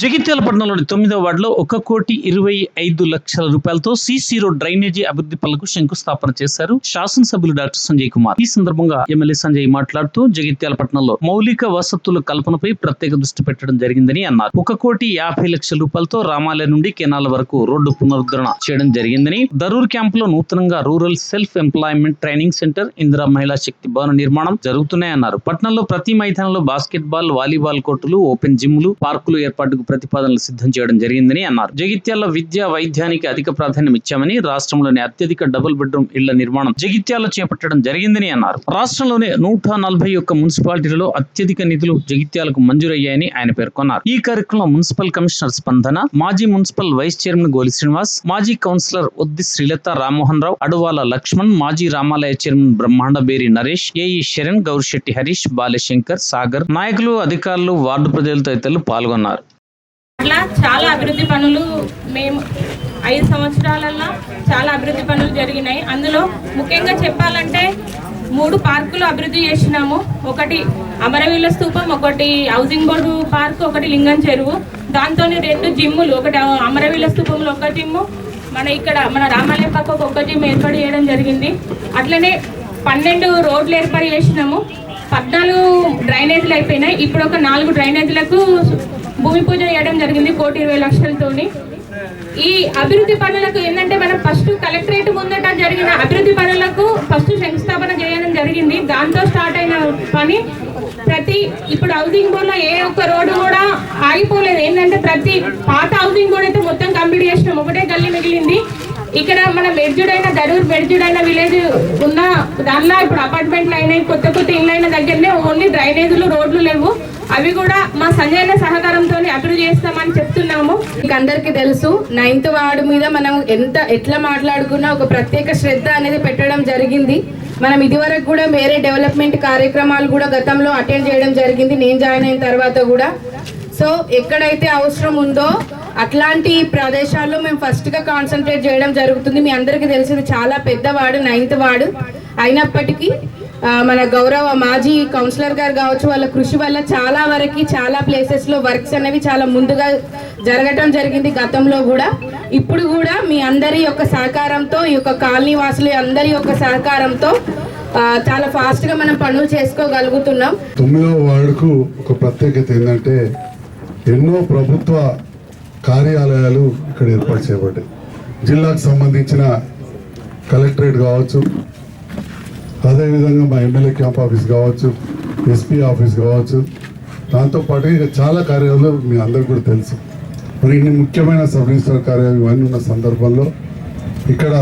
జగిత్యాల పట్టణంలోని తొమ్మిదవ వార్డులో ఒక కోటి ఇరవై ఐదు లక్షల రూపాయలతో సిసి రోడ్ డ్రైనేజీ అభివృద్ధి పనులకు శంకుస్థాపన చేశారు శాసనసభ్యులు డాక్టర్ సంజయ్ కుమార్. ఈ సందర్భంగా ఎమ్మెల్యే సంజయ్ మాట్లాడుతూ జగిత్యాల పట్టణంలో మౌలిక వసతుల కల్పనపై ప్రత్యేక దృష్టి పెట్టడం జరిగిందని అన్నారు. ఒక కోటి యాభై లక్షల రూపాయలతో రామాలయ నుండి కెనాల్ వరకు రోడ్డు పునరుద్ధరణ చేయడం జరిగిందని దరూర్ క్యాంప్లో నూతనంగా rural self employment training centre Indira Mahila Shakti భవన నిర్మాణం జరుగుతున్నాయన్నారు. పట్టణంలో ప్రతి మైదానంలో బాస్కెట్ బాల్ వాలీబాల్ కోర్టులు ఓపెన్ జిమ్లు పార్కులు ఏర్పాటుకు ప్రతిపాదనలు సిద్ధం చేయడం జరిగిందని అన్నారు. జగిత్యాల విద్యా వైద్యానికి అధిక ప్రాధాన్యం ఇచ్చామని రాష్ట్రంలోని అత్యధిక డబుల్ బెడ్రూమ్ ఇళ్ళ నిర్మాణం జగిత్యాల చేపట్టడం జరిగిందని అన్నారు. రాష్ట్రంలోనే నూట నలభై ఒక్క మున్సిపాలిటీలలో అత్యధిక నిధులు జగిత్యాలకు మంజూరయ్యాయని ఆయన పేర్కొన్నారు. ఈ కార్యక్రమంలో మున్సిపల్ కమిషనర్ స్పందన మాజీ municipal vice chairman Goli Srinivas మాజీ కౌన్సిలర్ ఉద్ది శ్రీలత రామ్మోహన్ రావు అడువాల లక్ష్మణ్ మాజీ రామాలయ చైర్మన్ బ్రహ్మాండ బేరి నరేష్ ఏఈ శరణ్ గౌరిశెట్టి హరీష్ బాలశంకర్ సాగర్ నాయకులు అధికారులు వార్డు ప్రజలు తదితరులు పాల్గొన్నారు. అట్లా చాలా అభివృద్ధి పనులు మేము ఐదు సంవత్సరాలలో చాలా అభివృద్ధి పనులు జరిగినాయి. అందులో ముఖ్యంగా చెప్పాలంటే మూడు పార్కులు అభివృద్ధి చేసినాము. ఒకటి అమరవీల స్తూపం ఒకటి హౌసింగ్ బోర్డు పార్క్ ఒకటి లింగం చెరువు. దాంతో రెండు జిమ్ములు ఒకటి అమరవీల స్తూపంలో ఒక జిమ్ము మన ఇక్కడ మన రామాలయం పక్కకు ఒక జిమ్ ఏర్పాటు చేయడం జరిగింది. అట్లనే పన్నెండు రోడ్లు ఏర్పాటు చేసినాము. పద్నాలుగు డ్రైనేజీలు అయిపోయినాయి. ఇప్పుడు ఒక నాలుగు డ్రైనేజీలకు భూమి పూజ చేయడం జరిగింది కోటి ఇరవై లక్షలతోని. ఈ అభివృద్ధి పనులకు ఏంటంటే మనం ఫస్ట్ కలెక్టరేట్ ముందట జరిగిన అభివృద్ధి పనులకు ఫస్ట్ శంకుస్థాపన చేయడం జరిగింది. దాంతో స్టార్ట్ అయిన పని. ప్రతి ఇప్పుడు హౌసింగ్ బోర్డ్లో ఏ ఒక్క రోడ్డు కూడా ఆగిపోలేదు. ఏంటంటే ప్రతి పాత హౌసింగ్ బోర్డ్ అయితే మొత్తం కంప్లీట్ చేసినాం. ఒకటే గల్లీ మిగిలింది. ఇక్కడ మన మెడ్జుడైన దరూర్ మెడ్జుడైన విలేజ్ ఉన్న దానిలో ఇప్పుడు అపార్ట్మెంట్లు అయినాయి కొత్త కొత్త ఇళ్ళు అయిన దగ్గరనే ఓన్లీ డ్రైనేజీలు రోడ్లు లేవు. అవి కూడా మా సంజయన సహకారంతో అభివృద్ధి చేస్తామని చెప్తున్నాము. మీకు అందరికీ తెలుసు నైన్త్ వార్డు మీద మనం ఎంత ఎట్లా మాట్లాడుకున్నా ఒక ప్రత్యేక శ్రద్ధ అనేది పెట్టడం జరిగింది. మనం ఇదివరకు కూడా వేరే డెవలప్మెంట్ కార్యక్రమాలు కూడా గతంలో అటెండ్ చేయడం జరిగింది. నేను జాయిన్ అయిన తర్వాత కూడా. సో ఎక్కడైతే అవసరం ఉందో అట్లాంటి ప్రదేశాల్లో మేము ఫస్ట్గా కాన్సన్ట్రేట్ చేయడం జరుగుతుంది. మీ అందరికీ తెలిసింది చాలా పెద్దవాడు నైన్త్ వాడు అయినప్పటికీ మన గౌరవ మాజీ కౌన్సిలర్ గారు కావచ్చు వాళ్ళ కృషి వల్ల చాలా వరకు చాలా ప్లేసెస్లో వర్క్స్ అనేవి చాలా ముందుగా జరగటం జరిగింది గతంలో కూడా. ఇప్పుడు కూడా మీ అందరి యొక్క సహకారంతో ఈ యొక్క కాలనీ వాసులు అందరి యొక్క సహకారంతో చాలా ఫాస్ట్గా మనం పనులు చేసుకోగలుగుతున్నాం. తొమ్మిదవ వార్డుకు ఒక ప్రత్యేకత ఏంటంటే ఎన్నో ప్రభుత్వ కార్యాలయాలు ఇక్కడ ఏర్పాటు చేయబడ్డాయి. జిల్లాకు సంబంధించిన కలెక్టరేట్ కావచ్చు అదేవిధంగా మా ఎమ్మెల్యే క్యాంప్ ఆఫీస్ కావచ్చు ఎస్పీ ఆఫీస్ కావచ్చు. దాంతోపాటు ఇక చాలా కార్యాలయాలు మీ అందరికీ కూడా తెలుసు. మరి ఇన్ని ముఖ్యమైన సబ్ రిజిస్టర్ కార్యాలయం ఇవన్నీ ఉన్న సందర్భంలో ఇక్కడ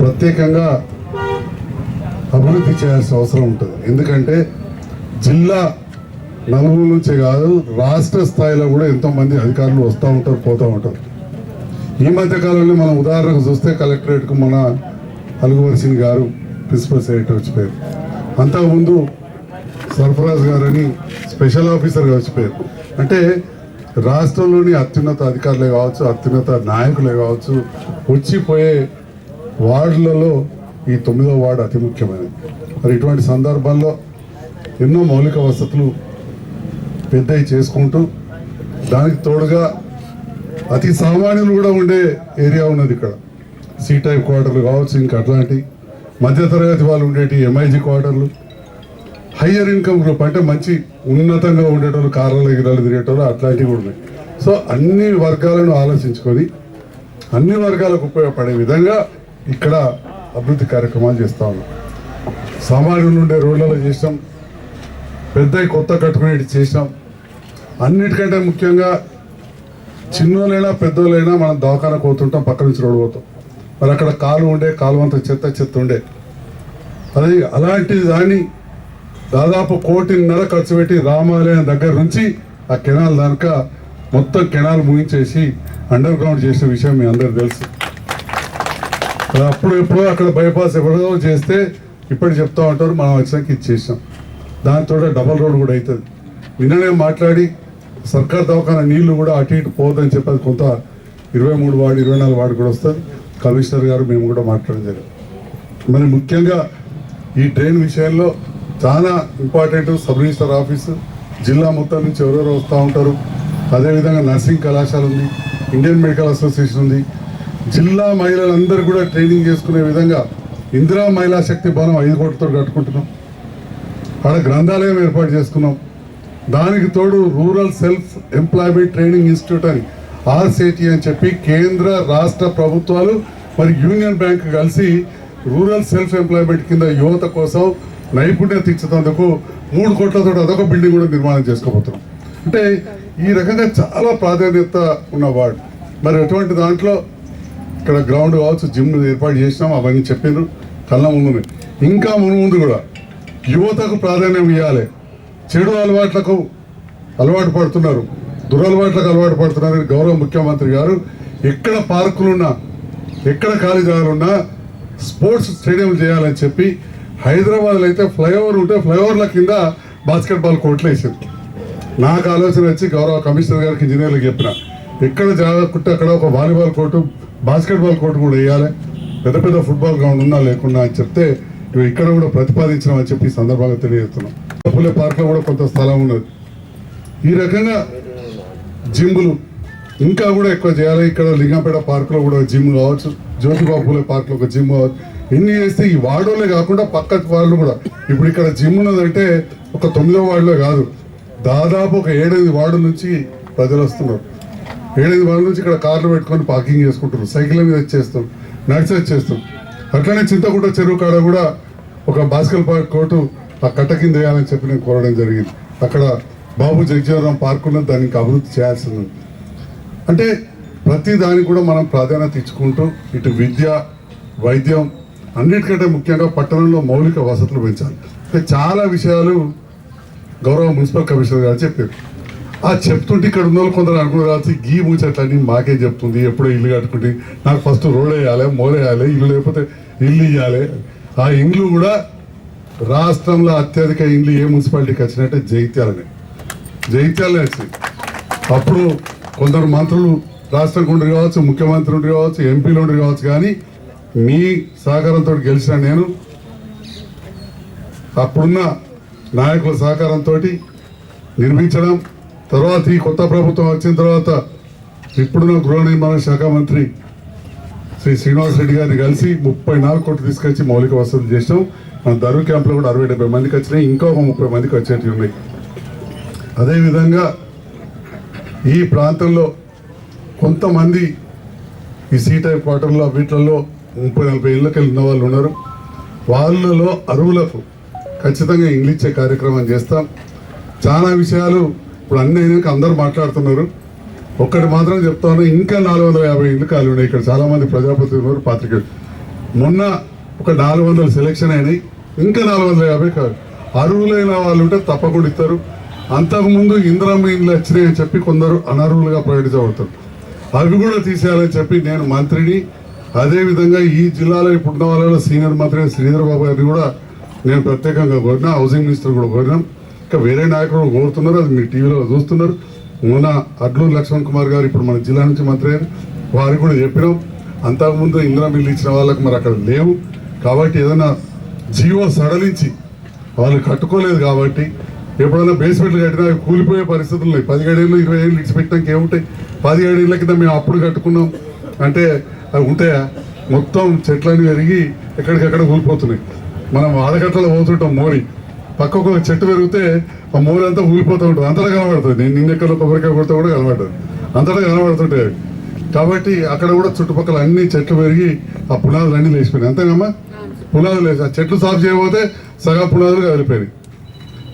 ప్రత్యేకంగా అభివృద్ధి చేయాల్సిన అవసరం ఉంటుంది. ఎందుకంటే జిల్లా నలుగురు నుంచే కాదు రాష్ట్ర స్థాయిలో కూడా ఎంతోమంది అధికారులు వస్తూ ఉంటారు పోతూ ఉంటారు. ఈ మధ్య కాలంలో మనం ఉదాహరణకు చూస్తే కలెక్టరేట్కు మన అలుగువర్సిని గారు ప్రిన్సిపల్ సెక్రటరీ వచ్చిపోయారు అంతకుముందు సర్ఫరాజ్ గారని స్పెషల్ ఆఫీసర్గా వచ్చిపోయారు అంటే రాష్ట్రంలోని అత్యున్నత అధికారులే కావచ్చు అత్యున్నత నాయకులే కావచ్చు వచ్చిపోయే వార్డులలో ఈ తొమ్మిదో వార్డు అతి ముఖ్యమైనది. మరి ఇటువంటి సందర్భాల్లో ఎన్నో మౌలిక వసతులు పెద్దవి చేసుకుంటూ దానికి తోడుగా అతి సామాన్యులు కూడా ఉండే ఏరియా ఉన్నది ఇక్కడ. సి టైప్ క్వార్టర్లు కావచ్చు ఇంకా అట్లాంటి మధ్యతరగతి వాళ్ళు ఉండేటి ఎంఐజీ క్వార్టర్లు. హయ్యర్ ఇన్కమ్ గ్రూప్ అంటే మంచి ఉన్నతంగా ఉండేటోళ్ళు కార్లలో గిరాలు తిరిగేటోళ్ళు అట్లాంటివి కూడా ఉన్నాయి. సో అన్ని వర్గాలను ఆలోచించుకొని అన్ని వర్గాలకు ఉపయోగపడే విధంగా ఇక్కడ అభివృద్ధి కార్యక్రమాలు చేస్తూ ఉన్నాం. సామాన్యులు ఉండే రోడ్లలో చేసాం పెద్ద కొత్త కట్టుకునేటి చేసాం అన్నిటికంటే ముఖ్యంగా చిన్నోళ్ళైనా పెద్దోళ్ళైనా మనం దవాఖాన పోతుంటాం పక్క నుంచి రోడ్డు పోతాం. మరి అక్కడ కాలు ఉండే కాలువంత చెత్త చెత్త ఉండే. అది అలాంటి దాన్ని దాదాపు కోటిన్నర ఖర్చు పెట్టి రామాలయం దగ్గర నుంచి ఆ కెనాల్ దానిక మొత్తం కెనాల్ ముగించేసి అండర్ గ్రౌండ్ చేసిన విషయం మీ అందరికి తెలుసు. అప్పుడు ఎప్పుడో అక్కడ బైపాస్ ఎప్పుడో చేస్తే ఇప్పటికి చెప్తా ఉంటారు మనం వచ్చాక ఇచ్చేసాం దానితో దాంతో డబల్ రోడ్ కూడా అవుతుంది. నిన్ననే మాట్లాడి సర్కార్ దవాఖాన నీళ్ళు కూడా అటు ఇటు పోదని చెప్పేది కొంత ఇరవై మూడు వార్డు ఇరవై నాలుగు వార్డు కూడా వస్తుంది. కమిషనర్ గారు మేము కూడా మాట్లాడడం జరిగింది. మరి ముఖ్యంగా ఈ ట్రైన్ విషయంలో చాలా ఇంపార్టెంట్ సబ్ రిజిస్టర్ ఆఫీసు జిల్లా మొత్తం నుంచి ఎవరెవరు వస్తూ ఉంటారు. అదేవిధంగా నర్సింగ్ కళాశాల ఉంది ఇండియన్ మెడికల్ అసోసియేషన్ ఉంది. జిల్లా మహిళలందరూ కూడా ట్రైనింగ్ చేసుకునే విధంగా ఇందిరా మహిళా శక్తి భవనం ఐదు కోట్లతో కట్టుకుంటున్నాం. ఆడ గ్రంథాలయం ఏర్పాటు చేసుకున్నాం. దానికి తోడు rural self employment training institute అని ఆర్సిటి అని చెప్పి కేంద్ర రాష్ట్ర ప్రభుత్వాలు మరి యూనియన్ బ్యాంక్ కలిసి రూరల్ సెల్ఫ్ ఎంప్లాయ్మెంట్ కింద యువత కోసం నైపుణ్యం ఇచ్చేందుకు మూడు కోట్లతో అదొక బిల్డింగ్ కూడా నిర్మాణం చేసుకోబోతున్నాం. అంటే ఈ రకంగా చాలా ప్రాధాన్యత ఉన్న వార్డు. మరి అటువంటి దాంట్లో ఇక్కడ గ్రౌండ్ కావచ్చు జిమ్ ఏర్పాటు చేసినాం అవన్నీ చెప్పారు కళ్ళ ముందు ఇంకా ముందు ముందు కూడా యువతకు ప్రాధాన్యం ఇవ్వాలి. చెడు అలవాట్లకు అలవాటు పడుతున్నారు. దురలవాట్లకు అలవాటు పడుతున్నారని గౌరవ ముఖ్యమంత్రి గారు ఎక్కడ పార్కులున్నా ఎక్కడ ఖాళీ జాగాలున్నా స్పోర్ట్స్ స్టేడియం చేయాలని చెప్పి హైదరాబాద్లో అయితే ఫ్లైఓవర్ ఉంటే ఫ్లైఓవర్ల కింద బాస్కెట్బాల్ కోర్టులు వేసింది. నాకు ఆలోచన వచ్చి గౌరవ కమిషనర్ గారికి ఇంజనీర్లకు చెప్పిన ఎక్కడ జాగ్రత్త అక్కడ ఒక వాలీబాల్ కోర్టు బాస్కెట్బాల్ కోర్టు కూడా వేయాలి. పెద్ద పెద్ద ఫుట్బాల్ గ్రౌండ్ ఉన్నా లేకున్నా అని చెప్తే ఇక్కడ కూడా ప్రతిపాదించడం అని చెప్పి సందర్భంగా తెలియజేస్తున్నాం. పులే పార్క్లో కూడా కొంత స్థలం ఉన్నది. ఈ రకంగా జిమ్లు ఇంకా కూడా ఎక్కువ చేయాలి. ఇక్కడ లింగంపేట పార్క్లో కూడా జిమ్ కావచ్చు. జ్యోతిబా పూలే పార్క్లో ఒక జిమ్ కావచ్చు. ఎన్ని చేస్తే ఈ వార్డులే కాకుండా పక్క వాళ్ళు కూడా. ఇప్పుడు ఇక్కడ జిమ్ ఉన్నదంటే ఒక తొమ్మిదో వార్డులో కాదు. దాదాపు ఒక ఏడైదు వార్డు నుంచి ప్రజలు వస్తున్నారు. ఏడైదు వార్డు నుంచి ఇక్కడ కార్లు పెట్టుకొని పార్కింగ్ చేసుకుంటారు సైకిల్ మీద వచ్చేస్తాం నడిచి వచ్చేస్తాం అట్లనే చింతకుంట చెరువు కాడ కూడా ఒక బాస్కెట్ బాల్ కోర్టు ఆ కట్ట కింద వేయాలని చెప్పి నేను కోరడం జరిగింది. అక్కడ బాబు జగజీవనరాం పార్క్ ఉన్నది దాన్ని ఇంకా అభివృద్ధి చేయాల్సింది అంటే ప్రతి దానికి కూడా మనం ప్రాధాన్యత ఇచ్చుకుంటూ ఇటు విద్య వైద్యం అన్నిటికంటే ముఖ్యంగా పట్టణంలో మౌలిక వసతులు పెంచాలి. అంటే చాలా విషయాలు గౌరవ మున్సిపల్ కమిషనర్ గారు చెప్పారు. ఆ చెప్తుంటే ఇక్కడ ఉన్న వాళ్ళు కొందరు అనుకున్నారు కావచ్చు గీ ముచ్చట్లని మాకే చెప్తుంది ఎప్పుడో ఇల్లు కట్టుకుంటే నాకు ఫస్ట్ రోడ్ వేయాలి మోరేయాలి ఇల్లు లేకపోతే ఇల్లు ఇవ్వాలి ఆ ఇండ్లు కూడా రాష్ట్రంలో అత్యధిక ఇండ్లు ఏ మున్సిపాలిటీకి వచ్చినట్టే జైత్యాలనే జైత్యాలనే వచ్చినాయి. అప్పుడు కొందరు మంత్రులు రాష్ట్రం ఉండి కావచ్చు ముఖ్యమంత్రి ఉండి కావచ్చు ఎంపీలు ఉండి కావచ్చు కానీ మీ సహకారంతో గెలిచిన నేను అప్పుడున్న నాయకుల సహకారంతో నిర్మించడం తర్వాత ఈ కొత్త ప్రభుత్వం వచ్చిన తర్వాత ఇప్పుడున్న గృహ నిర్మాణ శాఖ మంత్రి శ్రీ శ్రీనివాసరెడ్డి గారిని కలిసి ముప్పై నాలుగు కోట్లు తీసుకొచ్చి మౌలిక వసతులు చేసినాం. మన దరువు క్యాంప్లో కూడా అరవై డెబ్బై మందికి వచ్చినాయి ఇంకా ఒక ముప్పై మందికి వచ్చేటివి ఉన్నాయి. అదేవిధంగా ఈ ప్రాంతంలో కొంతమంది ఈ సీ టైప్ క్వార్టర్లో వీటిల్లో ముప్పై నలభై ఇళ్ళకి వెళ్ళిన వాళ్ళు ఉన్నారు. వాళ్ళలో అరువులకు ఖచ్చితంగా ఇల్లు కార్యక్రమం చేస్తాం. చాలా విషయాలు ఇప్పుడు అన్ని అయినాక అందరూ మాట్లాడుతున్నారు. ఒక్కటి మాత్రం చెప్తాను ఇంకా నాలుగు వందల యాభై ఇళ్ళు ఖాళీ ఉన్నాయి. ఇక్కడ చాలామంది ప్రజాపతి ఉన్నారు పాత్రికేయులు. మొన్న ఒక నాలుగు వందలు సెలెక్షన్ అయినాయి. ఇంకా నాలుగు వందల యాభై కాదు. అర్హులైన వాళ్ళు ఉంటే తప్పకుండా ఇస్తారు. అంతకుముందు ఇందిరమ్మ ఇండ్లు వచ్చినాయి అని చెప్పి కొందరు అనర్హులుగా ప్రకటించబడతారు. అవి కూడా తీసేయాలని చెప్పి నేను మంత్రిని అదేవిధంగా ఈ జిల్లాలో ఇప్పుడున్న వాళ్ళలో సీనియర్ మంత్రి శ్రీధర్ బాబు గారిని కూడా నేను ప్రత్యేకంగా కోరినా హౌసింగ్ మినిస్టర్ కూడా కోరినాం. ఇంకా వేరే నాయకులు కోరుతున్నారు అది మీ టీవీలో చూస్తున్నారు. మొన్న అడ్లూరు లక్ష్మణ్ కుమార్ గారు ఇప్పుడు మన జిల్లా నుంచి మంత్రి అయ్యారు. వారికి కూడా చెప్పినాం. అంతకుముందు ఇందిరా మిల్లు ఇచ్చిన వాళ్ళకి మరి అక్కడ లేవు. కాబట్టి ఏదైనా జీవో సడలించి వాళ్ళు కట్టుకోలేదు కాబట్టి ఎప్పుడైనా బేస్మెంట్లు కట్టినా అవి కూలిపోయే పరిస్థితులు ఉన్నాయి. పదిహేడేళ్ళు ఇరవై ఏళ్ళు ఇచ్చిపెట్టినాక ఏముంటాయి? పదిహేడేళ్ళ కింద మేము అప్పుడు కట్టుకున్నాం. అంటే అవి ఉంటాయా? మొత్తం చెట్లన్నీ పెరిగి ఎక్కడికక్కడ కూలిపోతున్నాయి మనం ఆడగట్టలో పోతుంటాం మోరి. పక్కకు ఒక చెట్టు పెరిగితే ఆ మోరి అంతా ఊలిపోతూ ఉంటుంది. అంతటా కనబడుతుంది. నేను నిన్నెక్కడో కొబ్బరికాయ కొడితే కూడా కనబడుతుంది అంతటా కనబడుతుంటాయి కాబట్టి అక్కడ కూడా చుట్టుపక్కల అన్ని చెట్లు పెరిగి ఆ పునాదులు అన్ని లేచిపోయినాయి. అంతేనమ్మా? పునాదులు లేచి ఆ చెట్లు సాఫ్ చేయకపోతే సగం పునాదులు కదిలిపోయినాయి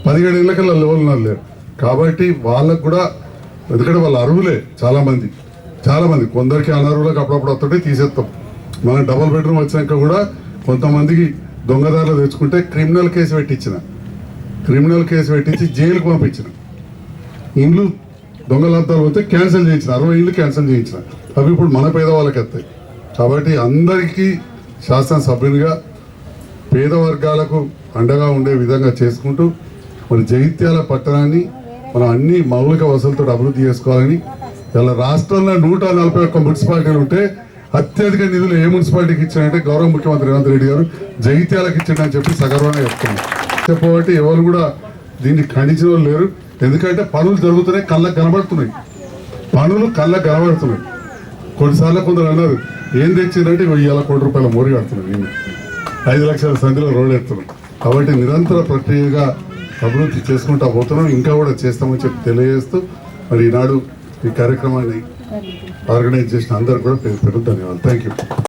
పదిహేడు ఏళ్ళకల్లా లెవెల్ ఉన్నారు లేరు. కాబట్టి వాళ్ళకు కూడా ఎందుకంటే వాళ్ళ అరువులే చాలామంది. చాలామంది. కొందరికి అనర్హులకు అప్పుడప్పుడు వస్తుంటే తీసేస్తాం. మనం డబుల్ బెడ్రూమ్ వచ్చాక కూడా కొంతమందికి దొంగదారులు తెచ్చుకుంటే క్రిమినల్ కేసు పెట్టించిన. క్రిమినల్ కేసు పెట్టించి జైలుకు పంపించిన. ఇండ్లు దొంగలంతాలు వస్తే క్యాన్సిల్ చేయించిన అరవై ఇండ్లు క్యాన్సిల్ చేయించిన. అవి ఇప్పుడు మన పేదవాళ్ళకి వస్తాయి. కాబట్టి అందరికీ శాసనసభ్యునిగా పేద వర్గాలకు అండగా ఉండే విధంగా చేసుకుంటూ మన జగిత్యాల పట్టణాన్ని మనం అన్ని మౌలిక వసతులతో అభివృద్ధి చేసుకోవాలని ఇలా రాష్ట్రంలో నూట నలభై ఒక్క మున్సిపాలిటీలు ఉంటే అత్యధిక నిధులు ఏ మున్సిపాలిటీకి ఇచ్చారంటే గౌరవ ముఖ్యమంత్రి రేవంత్ రెడ్డి గారు జగిత్యాలకు ఇచ్చిండని చెప్పి సగర్వంగా చెప్తున్నాం. చెప్పబట్టి ఎవరు కూడా దీన్ని ఖండించిన లేరు. ఎందుకంటే పనులు జరుగుతున్నాయి కళ్ళకు కనబడుతున్నాయి. పనులు కళ్ళ కనబడుతున్నాయి. కొన్నిసార్లు కొందరు అన్నారు ఏం తెచ్చిందంటే ఇవాళ కోటి రూపాయల మోరి కడుతున్నాం నేను ఐదు లక్షల సంధిలో రోడ్ ఎత్తున్నాం కాబట్టి నిరంతర ప్రక్రియగా అభివృద్ధి చేసుకుంటా పోతున్నాం. ఇంకా కూడా చేస్తామని చెప్పి తెలియజేస్తూ మరి ఈనాడు ఈ కార్యక్రమాన్ని ఆర్గనైజ్ చేసిన అందరు కూడా పేరు ధన్యవాదాలు. Thank you